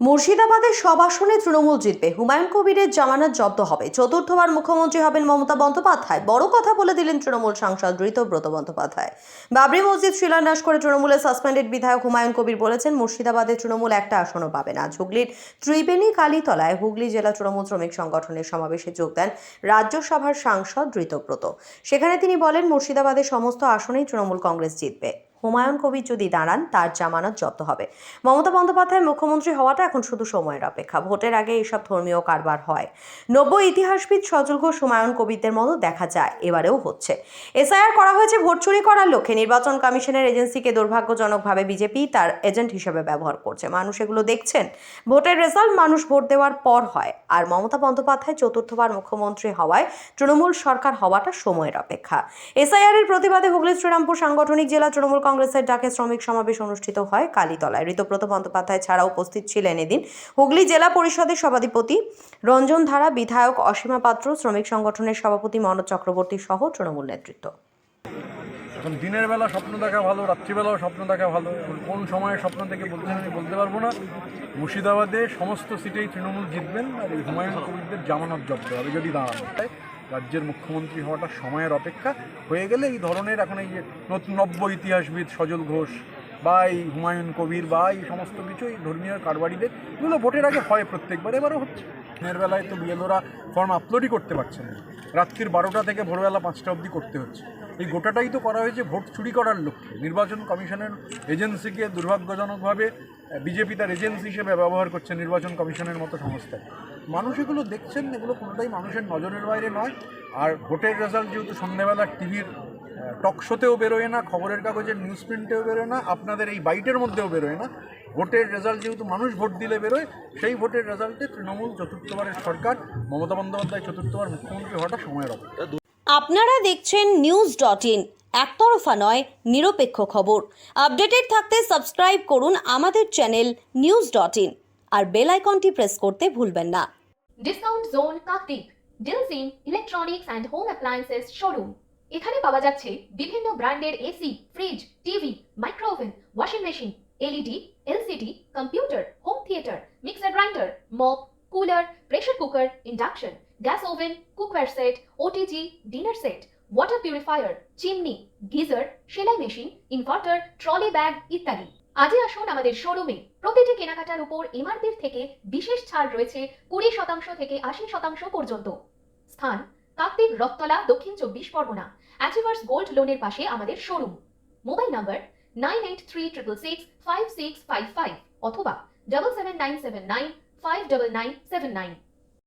মুর্শিদাবাদের সব আসনে তৃণমূল জিতবে। হুমায়ুন কবিরের জামানত জব্দ হবে। চতুর্থবার মুখ্যমন্ত্রী হবেন মমতা বন্দ্যোপাধ্যায়। বড় কথা বলে দিলেন তৃণমূল সাংসদ ঋতব্রত বন্দ্যোপাধ্যায়। বাবরি মসজিদ শিলান্যাস করে তৃণমূলের সাসপেন্ডেড বিধায়ক হুমায়ুন কবির বলেছেন, মুর্শিদাবাদে তৃণমূল একটা আসনও পাবে না। হুগলির ত্রিবেণী কালীতলায় হুগলি জেলা তৃণমূল শ্রমিক সংগঠনের সমাবেশে যোগ দেন রাজ্যসভার সাংসদ ঋতব্রত। সেখানে তিনি বলেন, মুর্শিদাবাদের সমস্ত আসনেই তৃণমূল কংগ্রেস জিতবে। হুমায়ুন কবির যদি দাঁড়ান, তার জামানত জব্দ হবে। মমতা বন্দ্যোপাধ্যায় মুখ্যমন্ত্রী হওয়াটা এখন শুধু সময়ের অপেক্ষা। ভোটের আগে এইসব ধর্মীয় কারবার হয়। নব্য ইতিহাসবিদ সজল ঘোষ হুমায়ুন কবিরদের মতো দেখা যায়, এবারেও হচ্ছে। এসআইআর করা হয়েছে ভোট চুরি করার লক্ষ্যে। নির্বাচন কমিশনের এজেন্সিকে দুর্ভাগ্যজনকভাবে বিজেপি তার এজেন্ট হিসেবে ব্যবহার করছে। মানুষ এগুলো দেখছেন। ভোটের রেজাল্ট মানুষ ভোট দেওয়ার পর হয়। আর মমতা বন্দ্যোপাধ্যায় চতুর্থবার মুখ্যমন্ত্রী হওয়ায় তৃণমূল সরকার হওয়াটা সময়ের অপেক্ষা। এসআইআর এর প্রতিবাদে হুগলি শ্রীরামপুর সাংগঠনিক জেলা তৃণমূল কংগ্রেসের ডাকে শ্রমিক সমাবেশ অনুষ্ঠিত হয় কালীতলায়। ঋতব্রত বন্দ্যোপাধ্যায় ছাড়া উপস্থিত ছিলেন এদিন। হুগলি জেলা পরিষদের সভাধিপতি রঞ্জন ধারা, বিধায়ক অসীমা পাত্র, শ্রমিক সংগঠনের সভাপতি মনোজ চক্রবর্তী সহ তৃণমূল নেতৃত্ব। এখন দিনের বেলা স্বপ্ন দেখা ভালো, রাত্রিবেলাও স্বপ্ন দেখা ভালো। কোন সময়ে স্বপ্ন থেকে বলতে আমি বলতে পারব না। মুর্শিদাবাদে সমস্ত সিটেই তৃণমূল জিতবেন আর হুমায়ুন কবিরদের জামানত জব্দ হবে যদি দাঁড়ানো। রাজ্যের মুখ্যমন্ত্রী হওয়াটা সময়ের অপেক্ষা হয়ে গেলে এই ধরনের এখন এই যে নতুন নব্য ইতিহাসবিদ সজল ঘোষ বা এই হুমায়ুন কবির বা এই সমস্ত কিছু এই ধর্মীয় কারবারিদের, এগুলো ভোটের আগে হয় প্রত্যেকবার, এবারও হচ্ছে। দিনের বেলায় তো বিএলওরা ফর্ম আপলোডই করতে পারছে না। রাত্রির বারোটা থেকে ভোরবেলা পাঁচটা অবধি করতে হচ্ছে। এই গোটাটাই তো করা হয়েছে ভোট চুরি করার লক্ষ্যে। নির্বাচন কমিশনের এজেন্সিকে দুর্ভাগ্যজনকভাবে বিজেপি তার এজেন্সি হিসেবে ব্যবহার করছে নির্বাচন কমিশনের মতো সংস্থা মানুষ এগুলো দেখছেন, এগুলো কোনোটাই মানুষের নজরের বাইরে নয়। আর ভোটের রেজাল্ট যেহেতু সন্ধ্যেবেলা টিভির টক শোতেও বেরোয় না, খবরের কাগজের নিউজ প্রিন্টেও বেরোয় না, আপনাদের এই বাইটের মধ্যেও বেরোয় না। ভোটের রেজাল্ট যেহেতু মানুষ ভোট দিলে বেরোয়, সেই ভোটের রেজাল্টে তৃণমূল চতুর্থবারের সরকার, মমতা বন্দ্যোপাধ্যায় চতুর্থবার মুখ্যমন্ত্রী হওয়াটা সময়ের অপেক্ষা। আপনারা দেখছেন নিউজ ডট ইন একতরফা নয়, নিরপেক্ষ খবর। আপডেটেড থাকতে সাবস্ক্রাইব করুন আমাদের চ্যানেল নিউজ ডট ইন। আর বেল আইকনটি প্রেস করতে ভুলবেন না। Discount zone Kartik deals in electronics and home appliances showroom. এখানে পাওয়া যাচ্ছে বিভিন্ন ব্র্যান্ডের AC, fridge, TV, micro oven, washing machine, LED, LCD, computer, home theatre, mixer grinder, mop, cooler pressure cooker, induction, gas oven, cookware set, OTG, dinner set water purifier chimney geyser সেলাই machine inverter trolley bag ইত্যাদি। আজই আসুন আমাদের শোরুমে প্রতিটি কেনাকাটার উপর এমআরপির থেকে বিশেষ ছাড় রয়েছে কুড়ি শতাংশ থেকে আশি শতাংশ পর্যন্ত। স্থান, কাকদ্বীপ রথতলা দক্ষিণ চব্বিশ পরগনা। অ্যাচিভার্স গোল্ড লোনের পাশে আমাদের showroom mobile number nine eight three triple six five six five five অথবা double seven nine seven nine five double nine seven nine.